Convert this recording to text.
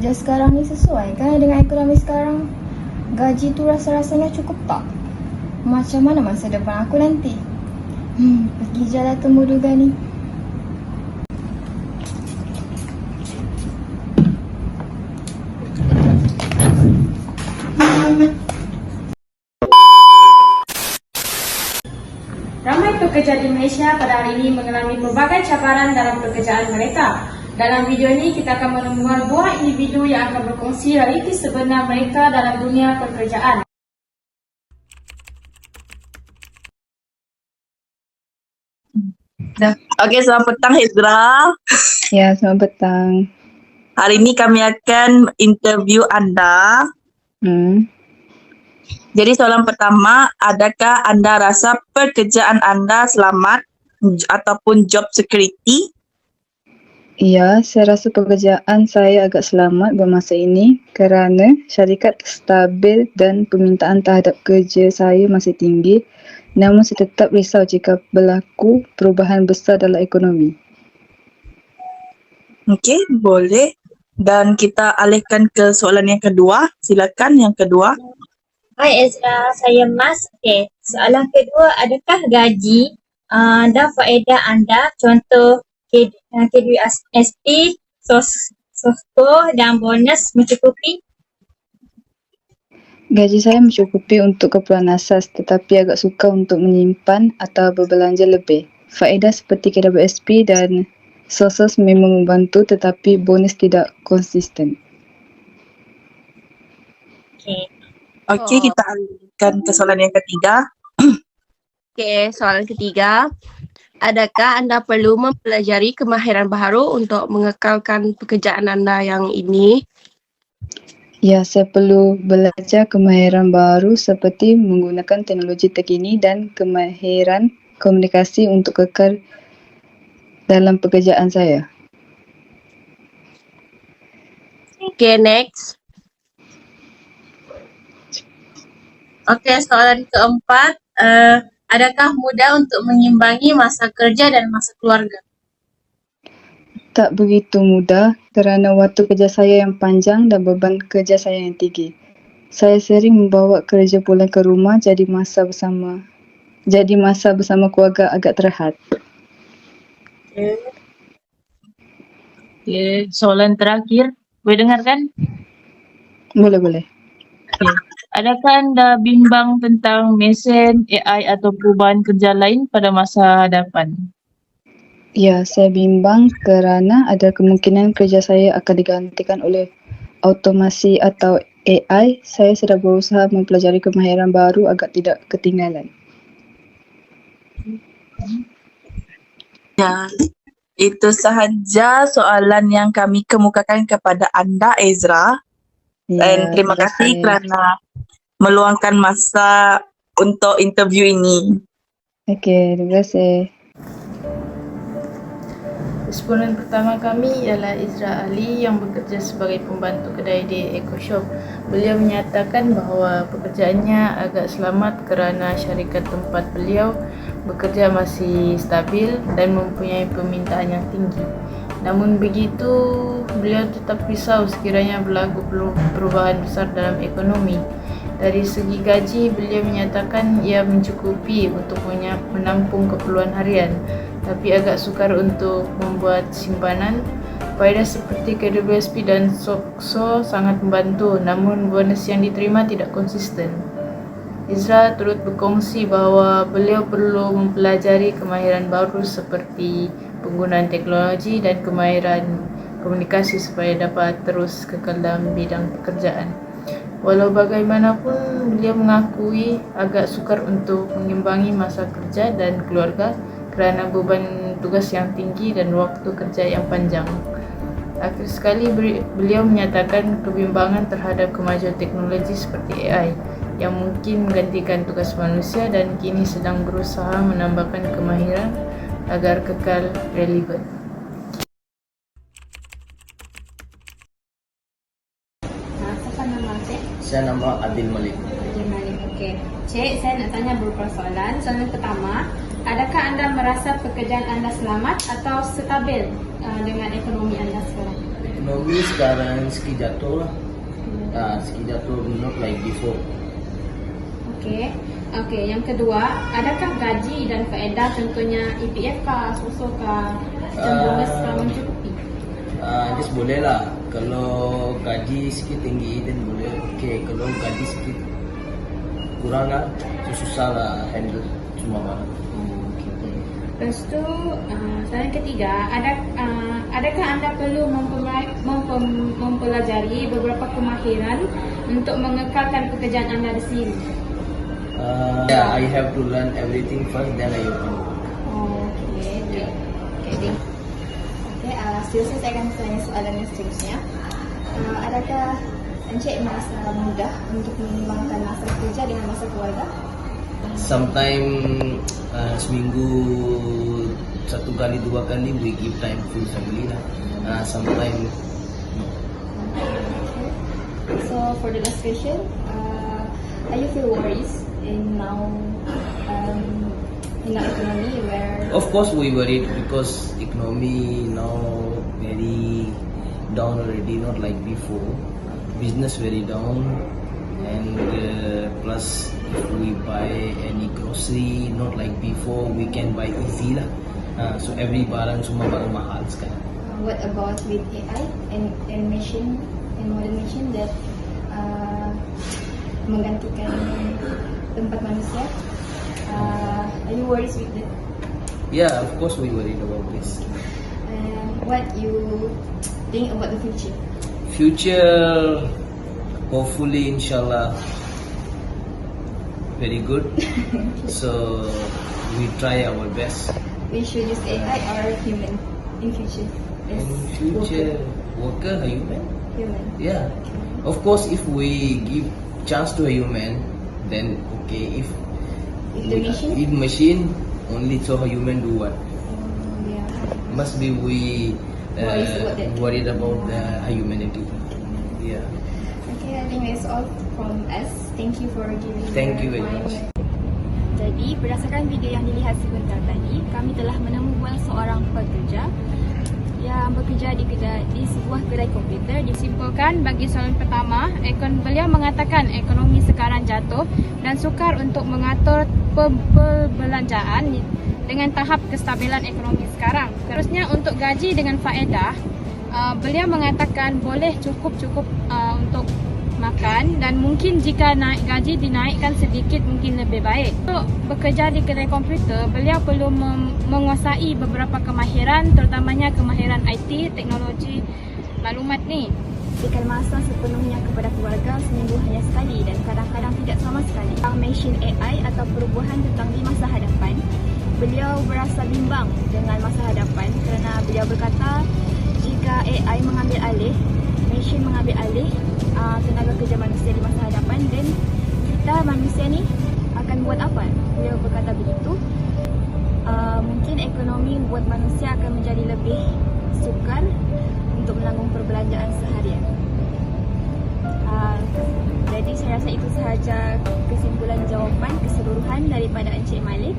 kerja sekarang ni sesuai kan dengan ekonomi sekarang? Gaji tu rasa-rasanya cukup tak? Macam mana masa depan aku nanti? Hmm, pergi je lah temu Duga ni. Ramai pekerja di Malaysia pada hari ini mengalami pelbagai cabaran dalam pekerjaan mereka. Dalam video ini kita akan menemukan dua individu yang akan berkongsi realiti sebenar mereka dalam dunia pekerjaan. Okey, selamat petang Hezra. Ya, selamat petang. Hari ini kami akan interview anda. Hmm. Jadi soalan pertama, adakah anda rasa pekerjaan anda selamat ataupun job security? Ya, saya rasa pekerjaan saya agak selamat bermasa ini kerana syarikat stabil dan permintaan terhadap kerja saya masih tinggi. Namun saya tetap risau jika berlaku perubahan besar dalam ekonomi. Okey, boleh. Dan kita alihkan ke soalan yang kedua. Silakan yang kedua. Hai Ezra, saya Mas. Okey, soalan kedua, adakah gaji uh, dan faedah anda, contoh K- uh, KWSP, SOS, SOSCO dan bonus mencukupi? Gaji saya mencukupi untuk keperluan asas tetapi agak sukar untuk menyimpan atau berbelanja lebih. Faedah seperti KWSP dan SOSOS memang membantu tetapi bonus tidak konsisten. Okey. Okey, Oh. kita alihkan ke soalan yang ketiga. Okey, soalan ketiga. Adakah anda perlu mempelajari kemahiran baru untuk mengekalkan pekerjaan anda yang ini? Ya, saya perlu belajar kemahiran baru seperti menggunakan teknologi terkini dan kemahiran komunikasi untuk kekal dalam pekerjaan saya. Okey, next. Okey, soalan keempat, uh, adakah mudah untuk mengimbangi masa kerja dan masa keluarga? Tak begitu mudah kerana waktu kerja saya yang panjang dan beban kerja saya yang tinggi. Saya sering membawa kerja pulang ke rumah jadi masa bersama jadi masa bersama keluarga agak terhad. Okay, soalan terakhir. Boleh dengar kan? Boleh boleh. Adakah anda bimbang tentang mesin, AI atau perubahan kerja lain pada masa hadapan? Ya, saya bimbang kerana ada kemungkinan kerja saya akan digantikan oleh automasi atau AI. Saya sedang berusaha mempelajari kemahiran baru agar tidak ketinggalan. Ya, itu sahaja soalan yang kami kemukakan kepada anda Ezra. Dan terima kasih kerana meluangkan masa untuk interview ini. Okey, terima kasih. Responden pertama kami ialah Izra Ali yang bekerja sebagai pembantu kedai di Eco Shop. Beliau menyatakan bahawa pekerjaannya agak selamat kerana syarikat tempat beliau bekerja masih stabil dan mempunyai permintaan yang tinggi. Namun begitu, beliau tetap risau sekiranya berlaku peru- perubahan besar dalam ekonomi. Dari segi gaji, beliau menyatakan ia mencukupi untuk menampung keperluan harian tapi agak sukar untuk membuat simpanan. Faedah seperti KWSP dan SOXO sangat membantu namun bonus yang diterima tidak konsisten. Izra turut berkongsi bahawa beliau perlu mempelajari kemahiran baru seperti penggunaan teknologi dan kemahiran komunikasi supaya dapat terus kekal dalam bidang pekerjaan. Walau bagaimanapun, beliau mengakui agak sukar untuk mengimbangi masa kerja dan keluarga kerana beban tugas yang tinggi dan waktu kerja yang panjang. Akhir sekali beliau menyatakan kebimbangan terhadap kemajuan teknologi seperti AI yang mungkin menggantikan tugas manusia dan kini sedang berusaha menambahkan kemahiran agar kekal relevan. Ha, siapa nama Cik? Saya nama Adil Malik. Haji Malik. Okey. Cik, saya nak tanya beberapa soalan. Soalan pertama, adakah anda merasa pekerjaan anda selamat atau stabil uh, dengan ekonomi anda sekarang? ekonomi sekarang sikit jatuh lah. Ah, sikit jatuh not like before. Okey. Okey, yang kedua, adakah gaji dan faedah contohnya EPF kah, SOSO kah, dan Ah. Boleh lah. Kalau gaji sikit tinggi then boleh. Okay, kalau gaji sikit kurang lah, so susah lah handle semua barang. Oh. Lepas tu, uh, soalan ketiga, ada, uh, adakah anda perlu mempelajari beberapa kemahiran untuk mengekalkan pekerjaan anda di sini? Uh, yeah, I have to learn everything first, then I open. Oh, okey. okey. Okay, Ding. Okay, seterusnya saya akan tanya soalan yang seterusnya. Uh, adakah Encik merasa mudah untuk menimbangkan masa kerja dengan masa keluarga? Sometime uh, seminggu satu kali dua kali we give time full family lah. Uh, sometime no. So for the last question, uh, are you feel worries in now um, in the economy where Of course we worried because economy now very down already, not like before. Business very down, and uh, plus if we buy any grocery, not like before, we can buy easy lah. Uh, so every barang semua barang mahal sekarang. what about with AI and, and machine and modern machine that uh, menggantikan tempat manusia? Uh, are you worries with it? Yeah, of course we worried about this. And what you think about the future? Future, hopefully, inshallah, very good. so we try our best. We should use AI or human in future? In future, worker, a human. Human. Yeah. Of course, if we give chance to a human, then okay. If If the we- machine? if machine only so human do what? Yeah. Must be we uh, about worried about the humanity. Yeah. Okay, I think that's all from us. Thank you for giving Thank you very much. Jadi, berdasarkan video yang dilihat sebentar tadi, kami telah menemukan seorang pekerja yang bekerja di kedai di sebuah kedai komputer. Disimpulkan bagi soalan pertama, ekon beliau mengatakan ekonomi sekarang jatuh dan sukar untuk mengatur pe- perbelanjaan dengan tahap kestabilan ekonomi sekarang. Terusnya untuk gaji dengan faedah, uh, beliau mengatakan boleh cukup-cukup uh, untuk makan dan mungkin jika naik gaji dinaikkan sedikit mungkin lebih baik. Untuk bekerja di kedai komputer, beliau perlu menguasai beberapa kemahiran terutamanya kemahiran IT, teknologi maklumat ni. Berikan masa sepenuhnya kepada keluarga seminggu hanya sekali dan kadang-kadang tidak sama sekali. Tentang machine AI atau perubahan tentang di masa hadapan, beliau berasa bimbang dengan masa hadapan kerana beliau berkata jika AI mengambil alih, machine mengambil alih uh, tenaga kerja manusia di masa hadapan dan kita manusia ni akan buat apa? Beliau berkata begitu. Uh, mungkin ekonomi buat manusia akan menjadi lebih sukar untuk menanggung perbelanjaan seharian. Uh, jadi saya rasa itu sahaja kesimpulan jawapan keseluruhan daripada Encik Malik.